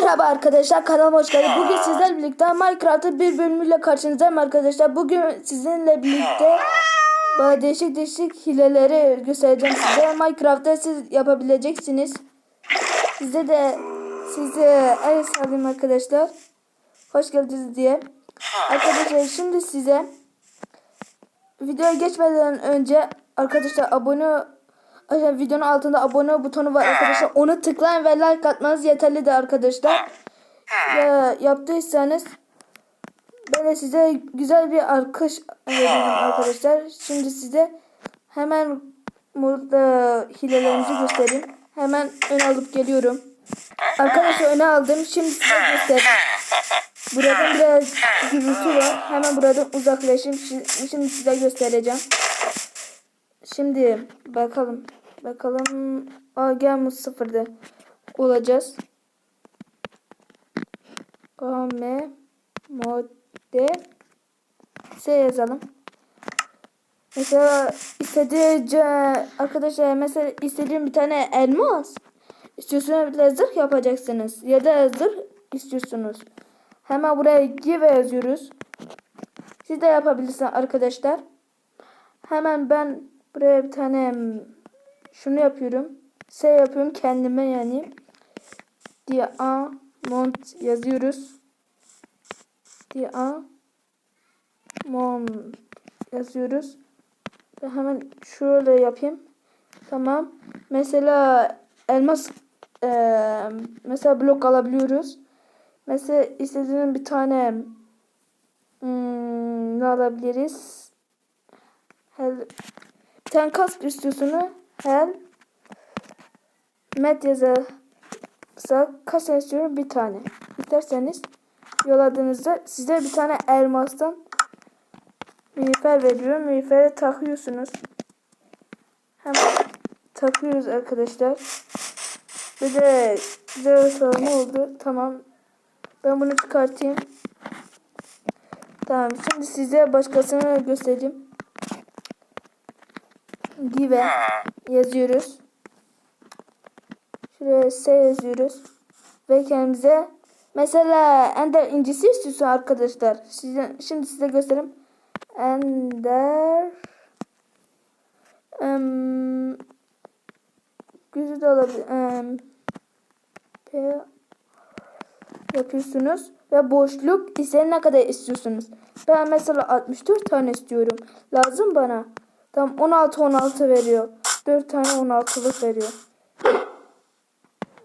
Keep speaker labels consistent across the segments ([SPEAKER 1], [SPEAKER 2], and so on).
[SPEAKER 1] Merhaba arkadaşlar kanalıma hoş geldiniz. Bugün sizlerle birlikte Minecraft'ın bir bölümüyle karşınızdayım arkadaşlar. Bugün sizinle birlikte böyle değişik değişik hileleri göstereceğim size. Minecraft'ta siz yapabileceksiniz. Size de size el sallayayım arkadaşlar. Hoş geldiniz diye. Arkadaşlar şimdi size videoya geçmeden önce arkadaşlar abone Arkadaşlar videonun altında abone butonu var arkadaşlar. Onu tıklayın ve like atmanız yeterli de arkadaşlar. Ya, yaptıysanız ben de size güzel bir alkış veriyorum arkadaşlar. Şimdi size hemen burada hilelerimizi göstereyim. Hemen ön alıp geliyorum. Arkadaşlar öne aldım. Şimdi size göstereyim. Buradan biraz gürültü var. Hemen buradan uzaklaşayım. Şi- Şimdi size göstereceğim. Şimdi bakalım. Bakalım. Aa, gelmiş sıfırda olacağız. Kame mode S yazalım. Mesela istediği arkadaşlar mesela istediğim bir tane elmas istiyorsunuz bir de zırh yapacaksınız ya da zırh istiyorsunuz. Hemen buraya give yazıyoruz. Siz de yapabilirsiniz arkadaşlar. Hemen ben buraya bir tane şunu yapıyorum. S yapıyorum kendime yani. Diamond yazıyoruz. Diamond yazıyoruz. Ve hemen şöyle yapayım. Tamam. Mesela elmas eee, mesela blok alabiliyoruz. Mesela istediğim bir tane hmm, ne alabiliriz? Hel, tane kask istiyorsunuz. Hel met yazarsa kaç tane istiyorum? Bir tane. İsterseniz yolladığınızda size bir tane elmastan miğfer veriyor. Miğfere takıyorsunuz. Hemen takıyoruz arkadaşlar. Bir de güzel ortalama oldu. Tamam. Ben bunu çıkartayım. Tamam. Şimdi size başkasını göstereyim. Give yazıyoruz. Şuraya S yazıyoruz. Ve kendimize mesela Ender incisi istiyorsun arkadaşlar. Size, şimdi size göstereyim. Ender um, Gözü de olabilir. Um, P yapıyorsunuz ve boşluk ise ne kadar istiyorsunuz. Ben mesela 64 tane istiyorum. Lazım bana. Tam 16 16 veriyor. 4 tane 16'lık veriyor.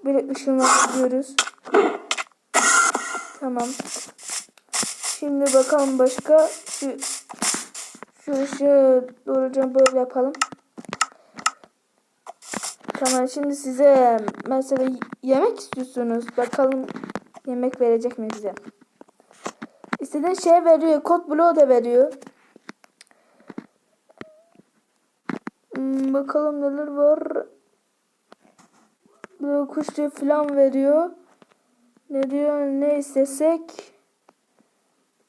[SPEAKER 1] Böyle ışınlandırıyoruz. Tamam. Şimdi bakalım başka şu şu ışığı doğruca böyle yapalım. Tamam şimdi size mesela yemek istiyorsunuz. Bakalım yemek verecek mi bize? İstediğin şey veriyor. Kod bloğu da veriyor. Hmm, bakalım neler var. Böyle kuş tüyü falan veriyor. Ne diyor? Ne istesek?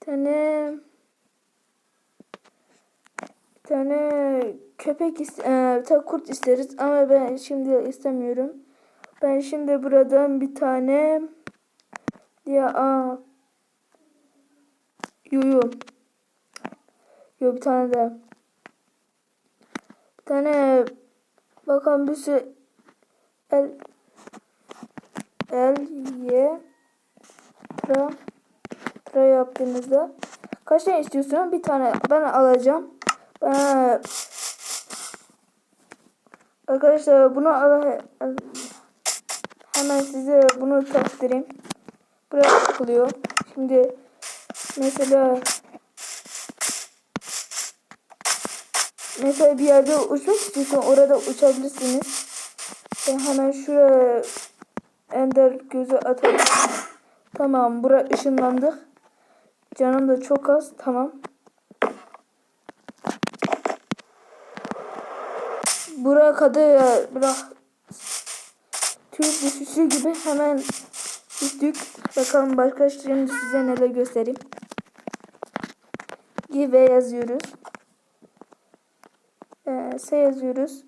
[SPEAKER 1] Tane tane köpek e, tane kurt isteriz ama ben şimdi istemiyorum. Ben şimdi buradan bir tane ya a yo yo yo bir tane de tane bakalım bir sürü el el ye tra tra yaptığınızda kaç tane istiyorsun? Bir tane ben alacağım. Ben Arkadaşlar bunu al hemen size bunu taktırayım. Buraya takılıyor. Şimdi mesela mesela bir yerde uçmak istiyorsan orada uçabilirsiniz. Ben hemen şuraya ender gözü atalım. Tamam buraya ışınlandık. Canım da çok az. Tamam. Buraya kadar bırak tüy düşüşü gibi hemen düştük. Bakalım başka şimdi size neler göstereyim. Give yazıyoruz. S yazıyoruz.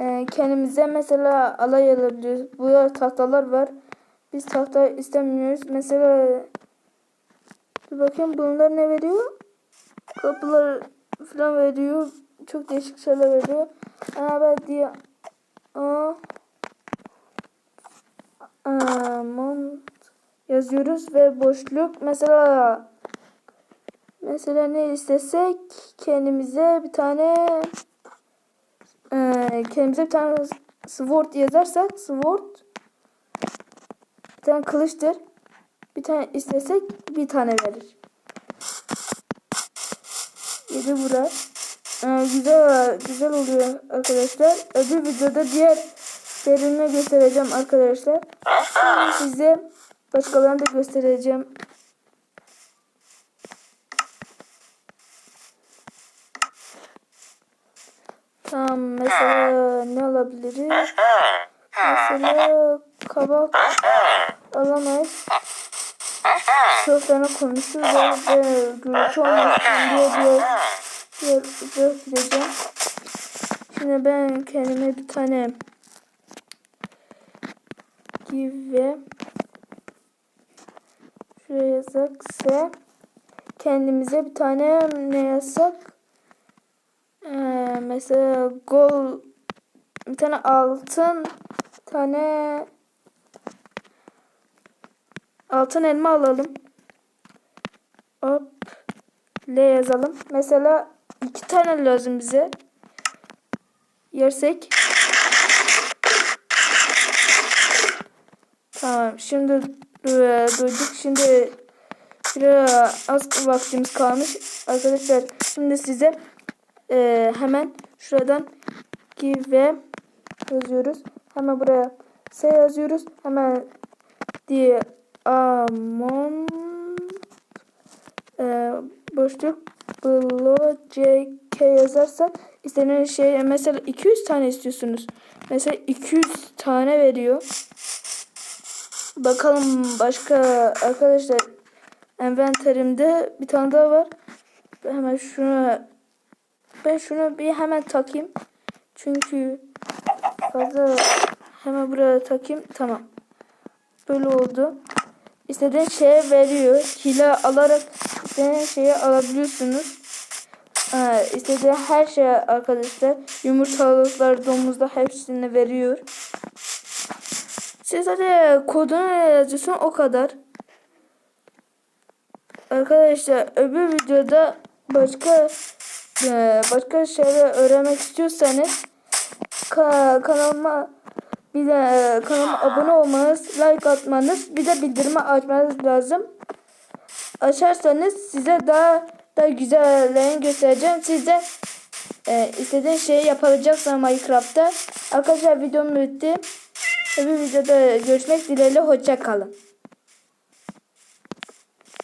[SPEAKER 1] Ee, kendimize mesela alay alabiliyoruz. Burada tahtalar var. Biz tahta istemiyoruz. Mesela bir bakayım bunlar ne veriyor? Kapılar falan veriyor. Çok değişik şeyler veriyor. Ama diye Aa, Amont yazıyoruz ve boşluk mesela mesela ne istesek kendimize bir tane eee kendimize bir tane sword yazarsak sword bir tane kılıçtır. Bir tane istesek bir tane verir. Yedi bura. Ee, güzel güzel oluyor arkadaşlar. Öbür videoda diğer derimi göstereceğim arkadaşlar. Şimdi size başkalarını da göstereceğim. Tamam mesela ne alabiliriz? Mesela kabak alamayız. Fena konuşuyoruz ve gürültü olmasın diye diğer, diğer, gideceğim. Şimdi ben kendime bir tane give şuraya yazsak ise kendimize bir tane ne yazsak mesela gol bir tane altın tane altın elma alalım. Hop. L yazalım. Mesela iki tane lazım bize. Yersek. Tamam. Şimdi e, duyduk. Şimdi şuraya az vaktimiz kalmış. Arkadaşlar şimdi size e, hemen şuradan give yazıyoruz. Hemen buraya S yazıyoruz. Hemen diye Amon e, boşluk below ck yazarsak istenen şey mesela 200 tane istiyorsunuz. Mesela 200 tane veriyor. Bakalım başka arkadaşlar envanterimde bir tane daha var. Hemen şunu ben şunu bir hemen takayım. Çünkü fazla hemen buraya takayım. Tamam. Böyle oldu. İstediğin şeye veriyor. Hile alarak istediğin şeyi alabiliyorsunuz. Ee, istediği her şeye arkadaşlar yumurtalıklar, domuzlar hepsini veriyor. Siz hadi kodunu yazıyorsun o kadar. Arkadaşlar öbür videoda başka e, başka şeyler öğrenmek istiyorsanız ka kanalıma bir de e, kanalıma abone olmanız, like atmanız, bir de bildirimi açmanız lazım. Açarsanız size daha da güzellerini göstereceğim. Siz de e, istediğiniz şeyi yapabileceksiniz Minecraft'ta. Arkadaşlar videom bitti. Öbür videoda görüşmek dileğiyle. Hoşça kalın.